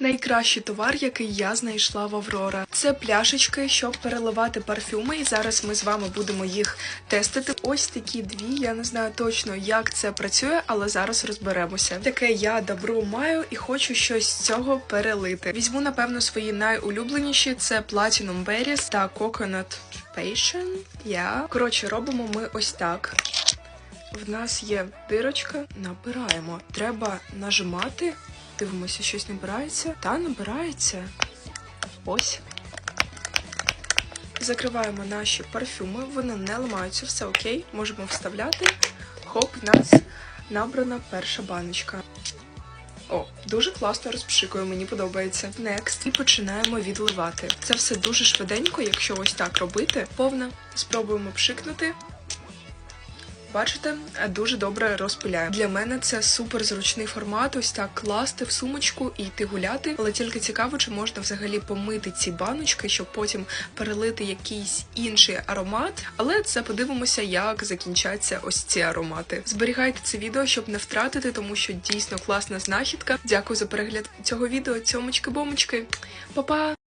Найкращий товар, який я знайшла в Аврора, це пляшечки, щоб переливати парфюми. І зараз ми з вами будемо їх тестити. Ось такі дві. Я не знаю точно, як це працює, але зараз розберемося. Таке я добро маю і хочу щось з цього перелити. Візьму, напевно, свої найулюбленіші: це Platinum Berries та Coconut Passion. Я коротше робимо ми ось так. В нас є дирочка, набираємо. Треба нажимати. Дивимося, щось набирається. Та набирається. Ось. Закриваємо наші парфюми, вони не ламаються, все окей. Можемо вставляти. Хоп, в нас набрана перша баночка. О, дуже класно розпшикує, мені подобається. Next. І починаємо відливати. Це все дуже швиденько, якщо ось так робити. Повна. Спробуємо пшикнути. Бачите, дуже добре розпиляє. Для мене це супер зручний формат. Ось так класти в сумочку і йти гуляти. Але тільки цікаво, чи можна взагалі помити ці баночки, щоб потім перелити якийсь інший аромат. Але це подивимося, як закінчаться ось ці аромати. Зберігайте це відео, щоб не втратити, тому що дійсно класна знахідка. Дякую за перегляд цього відео. Цьомочки-бомочки. Па-па!